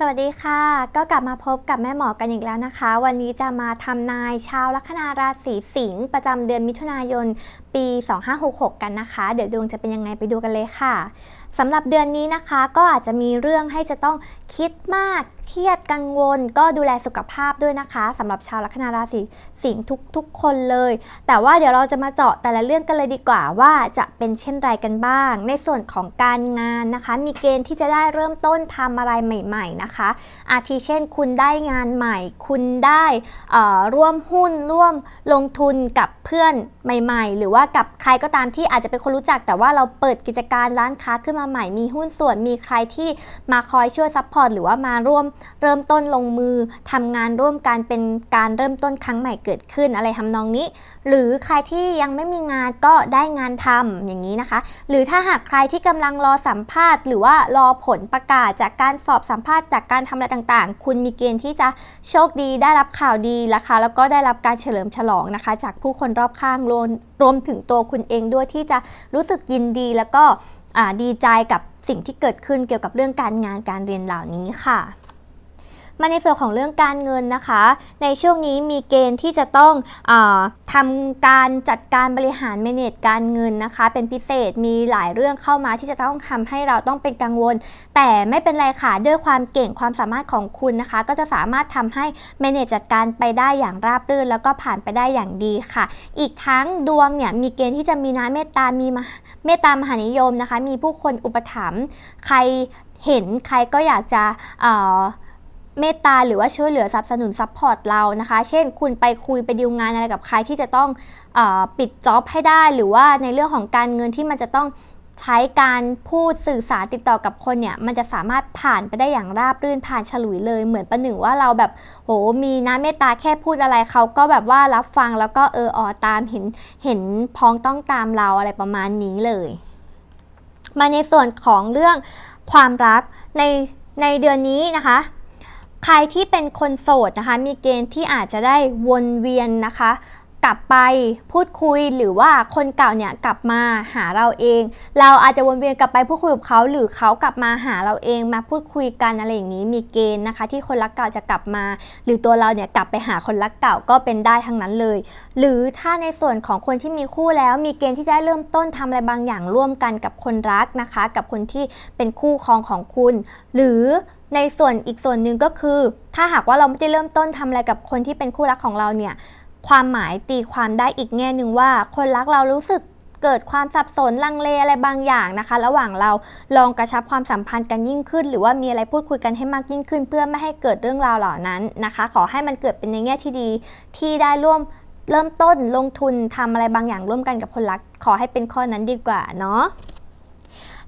สวัสดีค่ะ ก็กลับมาพบกับแม่หมอกันอีกแล้วนะคะ วันนี้จะมาทำนายชาวลัคนาราศีสิงห์ประจำเดือนมิถุนายน ปี 2566 กันนะคะ เดี๋ยวดวงจะเป็นยังไงไปดูกันเลยค่ะสำหรับเดือนนี้นะคะก็อาจจะมีเรื่องให้จะต้องคิดมาก เครียดกังวล ก็ดูแลสุขภาพด้วยนะคะสำหรับชาวลัคนาราศีสิงห์ทุกๆ คนเลย แต่ว่าเดี๋ยวเราจะมาเจาะแต่ละเรื่องกันเลยดีกว่าว่าจะเป็นเช่นไรกันบ้าง ในส่วนของการงานนะคะ มีเกณฑ์ที่จะได้เริ่มต้นทำอะไรใหม่ ๆนะคะ อาทิเช่นคุณได้งานใหม่ คุณได้ร่วมหุ้นร่วมลงทุนกับเพื่อนใหม่ ๆ หรือว่ากับใครก็ตามที่อาจจะเป็นคนรู้จัก แต่ว่าเราเปิดกิจการร้านค้าขึ้นมาใหม่ มีหุ้นส่วนมีใครที่มาคอยช่วยซัพพอร์ตหรือว่ามาร่วมเริ่มต้นลงมือทำงานร่วมกันเป็นการเริ่มต้นครั้งใหม่เกิดขึ้นอะไรทำนองนี้ หรือใครที่ยังไม่มีงานก็ได้งานทำอย่างนี้นะคะ หรือถ้าหากใครที่กำลังรอสัมภาษณ์ หรือว่ารอผลประกาศจากการสอบสัมภาษณ์จากการทำอะไรต่างๆ คุณมีเกณฑ์ที่จะโชคดีได้รับข่าวดีนะคะ แล้วก็ได้รับการเฉลิมฉลองนะคะ จากผู้คนรอบข้างรวมรวมถึงตัวคุณเองด้วยที่จะรู้สึกยินดี แล้วก็ดีใจกับสิ่งที่เกิดขึ้นเกี่ยวกับเรื่องการงานการเรียนเหล่านี้ค่ะ มาในส่วนของเรื่องการเงินนะคะ ในช่วงนี้มีเกณฑ์ที่จะต้องอทำการจัดการบริหารเมเนจการเงินนะคะ เป็นพิเศษมีหลายเรื่องเข้ามาที่จะต้องทำให้เราต้องเป็นกังวล แต่ไม่เป็นไรค่ะด้วยความเก่งความสามารถของคุณนะคะ ก็จะสามารถทำให้เมเนจจัดการไปได้อย่างราบรื่น แล้วก็ผ่านไปได้อย่างดีค่ะ อีกทั้งดวงเนี่ยมีเกณฑ์ที่จะมีน้ำเมตตามีมหเมตตามหานิยมนะคะ มีผู้คนอุปถัมภ์ใครเห็นใครก็อยากจะเอ่อ เมตตาหรือว่าช่วยเหลือสนับสนุนซัพพอร์ตเรานะคะ เช่น คุณไปคุยไปดีลงานอะไรกับใครที่จะต้องออปิดจ็อบให้ได้ หรือว่าในเรื่องของการเงินที่มันจะต้องใช้การพูดสื่อสารติดต่อกับคนเนี่ย มันจะสามารถผ่านไปได้อย่างราบรื่นผ่านฉลุยเลย เหมือนประหนึ่งว่าเราแบบโหมีนะเมตตาแค่พูดอะไรเขาก็แบบว่ารับฟังแล้วก็เออออตามเห็นเห็นพ้องต้องตามเราอะไรประมาณนี้เลย มาในส่วนของเรื่องความรักในในเดือนนี้นะคะ ใครที่เป็นคนโสดนะคะ มีเกณฑ์ที่อาจจะได้วนเวียนนะคะ กลับไปพูดคุยหรือว่าคนเก่าเนี่ยกลับมาหาเราเอง เราอาจจะวนเวียนกลับไปพูดคุยกับเขาหรือเขากลับมาหาเราเองมาพูดคุยกันอะไรอย่างนี้ มีเกณฑ์นะคะ ที่คนรักเก่าจะกลับมา หรือตัวเราเนี่ยกลับไปหาคนรักเก่าก็เป็นได้ทั้งนั้นเลย หรือถ้าในส่วนของคนที่มีคู่แล้ว มีเกณฑ์ที่จะได้เริ่มต้นทำอะไรบางอย่างร่วมกันกับคนรักนะคะ กับคนที่เป็นคู่ครองของคุณ หรือ ในส่วนอีกส่วนหนึ่งก็คือ ถ้าหากว่าเราไม่ได้เริ่มต้นทำอะไรกับคนที่เป็นคู่รักของเราเนี่ย ความหมายตีความได้อีกแง่หนึ่งว่า คนรักเรารู้สึกเกิดความสับสนลังเลอะไรบางอย่างนะคะ ระหว่างเราลองกระชับความสัมพันธ์กันยิ่งขึ้น หรือว่ามีอะไรพูดคุยกันให้มากยิ่งขึ้น เพื่อไม่ให้เกิดเรื่องราวเหล่านั้นนะคะ ขอให้มันเกิดเป็นในแง่ที่ดี ที่ได้ร่วมเริ่มต้นลงทุนทำอะไรบางอย่างร่วมกันกับคนรัก ขอให้เป็นข้อนั้นดีกว่าเนาะ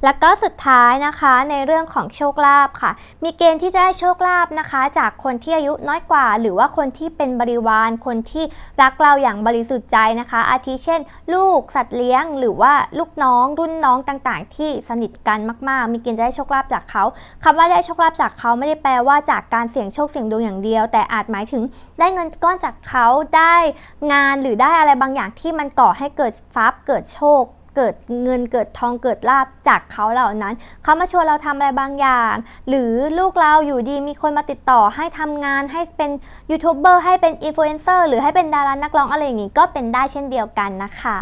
แล้วก็สุดท้ายนะคะในเรื่องของโชคลาภค่ะ มีเกณฑ์ที่จะได้โชคลาภนะคะ จากคนที่อายุน้อยกว่า หรือว่าคนที่เป็นบริวาร คนที่รักเราอย่างบริสุทธิ์ใจนะคะ อาทิเช่น ลูกสัตว์เลี้ยง หรือว่าลูกน้องรุ่นน้องต่างๆ ที่สนิทกันมากๆ มีเกณฑ์จะได้โชคลาภจากเขาคำว่าได้โชคลาภจากเขาไม่ได้แปลว่าจากการเสี่ยงโชคเสี่ยงดวงอย่างเดียว แต่อาจหมายถึงได้เงินก้อนจากเขาได้งานหรือได้อะไรบางอย่างที่มันก่อให้เกิดทรัพย์เกิดโชค เกิดเงินเกิดทองเกิดลาบจากเขาเหล่านั้น เขามาชวนเราทำอะไรบางอย่าง หรือลูกเราอยู่ดีมีคนมาติดต่อให้ทำงานให้เป็นยูทูบเบอร์ให้เป็นอินฟลูเอนเซอร์หรือให้เป็นดารานักร้องอะไรอย่างนี้ก็เป็นได้เช่นเดียวกันนะคะ